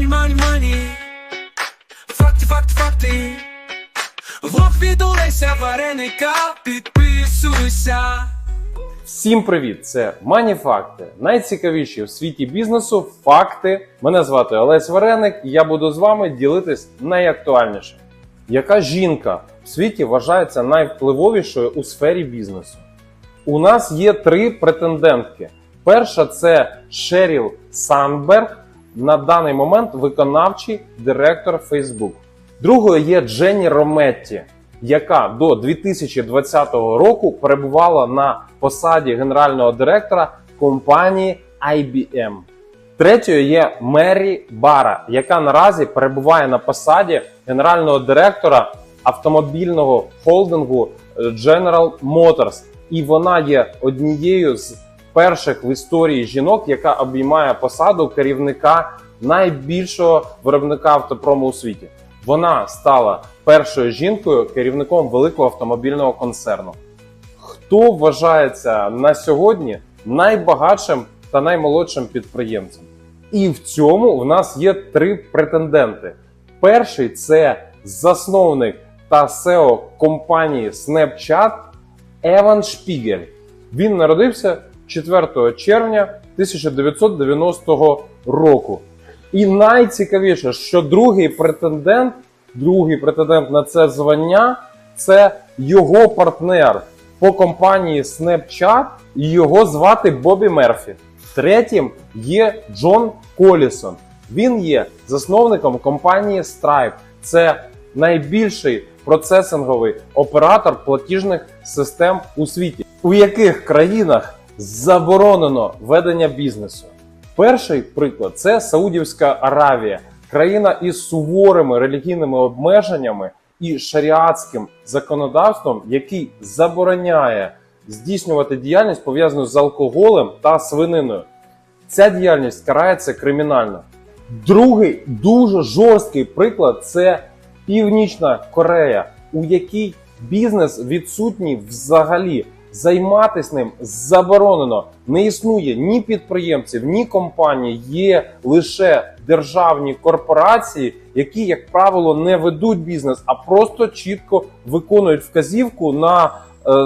money, money, money. Факти, факти, факти. Лоб відулися, вареника, підписуйся. Всім привіт! Це Маніфакти. Найцікавіші в світі бізнесу факти. Мене звати Олесь Вареник, і я буду з вами ділитись найактуальнішим. Яка жінка в світі вважається найвпливовішою у сфері бізнесу? У нас є три претендентки. Перша це Шеріл Сандберг, на даний момент виконавчий директор Facebook. Другою є Дженні Рометті, яка до 2020 року перебувала на посаді генерального директора компанії IBM. Третьою є Мері Бара, яка наразі перебуває на посаді генерального директора автомобільного холдингу е, General Motors. І вона є однією з перших в історії жінок, яка обіймає посаду керівника найбільшого виробника автопрому у світі. Вона стала першою жінкою керівником великого автомобільного концерну. Хто вважається на сьогодні найбагатшим та наймолодшим підприємцем? І в цьому в нас є три претенденти. Перший це засновник та SEO компанії Snapchat Еван Шпігель. Він народився 4 червня 1990 року. І найцікавіше, що другий претендент, другий претендент на це звання це його партнер по компанії Snapchat, і його звати Бобі Мерфі. Третім є Джон Колісон. Він є засновником компанії Stripe. Це найбільший процесинговий оператор платіжних систем у світі. У яких країнах заборонено ведення бізнесу? Перший приклад це Саудівська Аравія, країна із суворими релігійними обмеженнями і шаріатським законодавством, який забороняє здійснювати діяльність пов'язану з алкоголем та свининою. Ця діяльність карається кримінально. Другий дуже жорсткий приклад це Північна Корея, у якій бізнес відсутній взагалі. Займатися ним заборонено. Не існує ні підприємців, ні компаній. Є лише державні корпорації, які, як правило, не ведуть бізнес, а просто чітко виконують вказівку на е,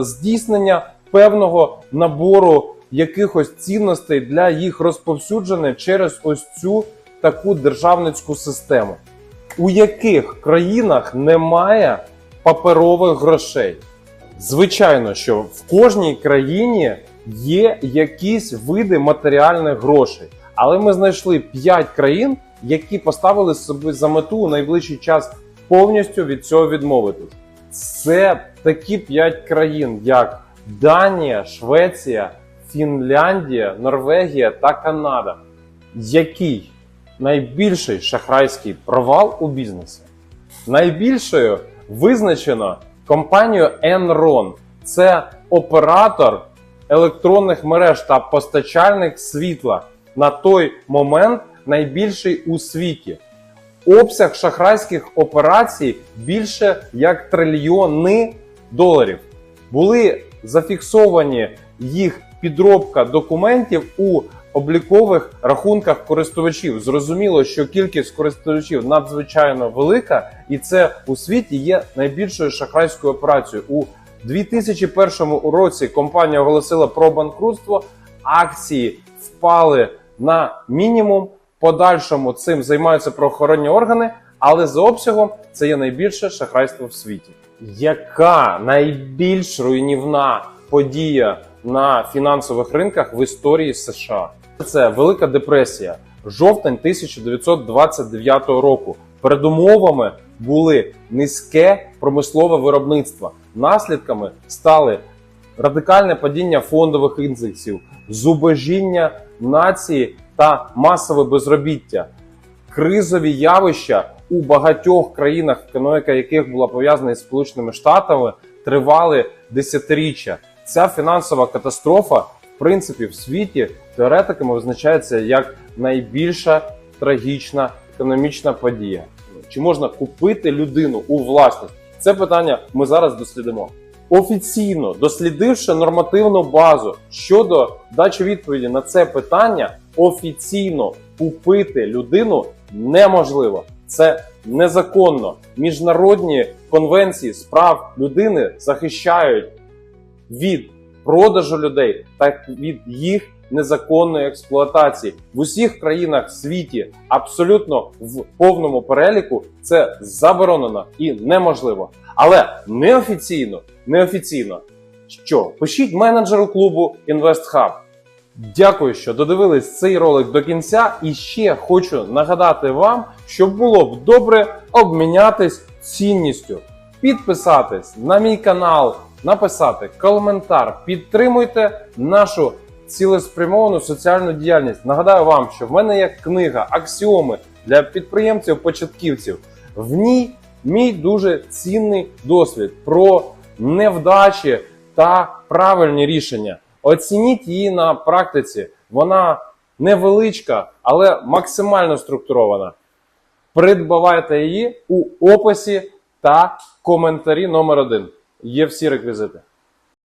здійснення певного набору якихось цінностей для їх розповсюдження через ось цю таку державницьку систему. У яких країнах немає паперових грошей? Звичайно, що в кожній країні є якісь види матеріальних грошей, але ми знайшли 5 країн, які поставили собі за мету у найближчий час повністю від цього відмовитись. Це такі 5 країн, як Данія, Швеція, Фінляндія, Норвегія та Канада. Який найбільший шахрайський провал у бізнесі? Найбільшою визначено компанію Enron. Це оператор електронних мереж та постачальник світла на той момент найбільший у світі. Обсяг шахрайських операцій більше як трильйони доларів. Були зафіксовані їх підробка документів у облікових рахунках користувачів. Зрозуміло, що кількість користувачів надзвичайно велика, і це у світі є найбільшою шахрайською операцією. У 2001 році компанія оголосила про банкрутство, акції впали на мінімум. Подальшому цим займаються правоохоронні органи, але за обсягом це є найбільше шахрайство в світі. Яка найбільш руйнівна подія на фінансових ринках в історії США? Це Велика депресія, жовтень 1929 року. Передумовами були низьке промислове виробництво. Наслідками стали радикальне падіння фондових індексів, зубожіння нації та масове безробіття, кризові явища у багатьох країнах, економіка яких була пов'язана із Сполученими Штатами, тривали десятиріччя. Ця фінансова катастрофа, принципі, в світі теоретиками визначається як найбільша трагічна економічна подія. Чи можна купити людину у власність? Це питання ми зараз дослідимо. Офіційно дослідивши нормативну базу щодо дачі відповіді на це питання, офіційно купити людину неможливо. Це незаконно. Міжнародні конвенції з прав людини захищають від продажу людей та від їх незаконної експлуатації в усіх країнах світі абсолютно в повному переліку це заборонено і неможливо. Але неофіційно, неофіційно, що пишіть менеджеру клубу InvestHub. Дякую, що додивились цей ролик до кінця. І ще хочу нагадати вам, що було б добре обмінятись цінністю, підписатись на мій канал, написати коментар, підтримуйте нашу цілеспрямовану соціальну діяльність. Нагадаю вам, що в мене є книга Аксіоми для підприємців-початківців. В ній мій дуже цінний досвід про невдачі та правильні рішення. Оцініть її на практиці. Вона невеличка, але максимально структурована. Придбавайте її у описі та коментарі номер один. Є всі реквізити.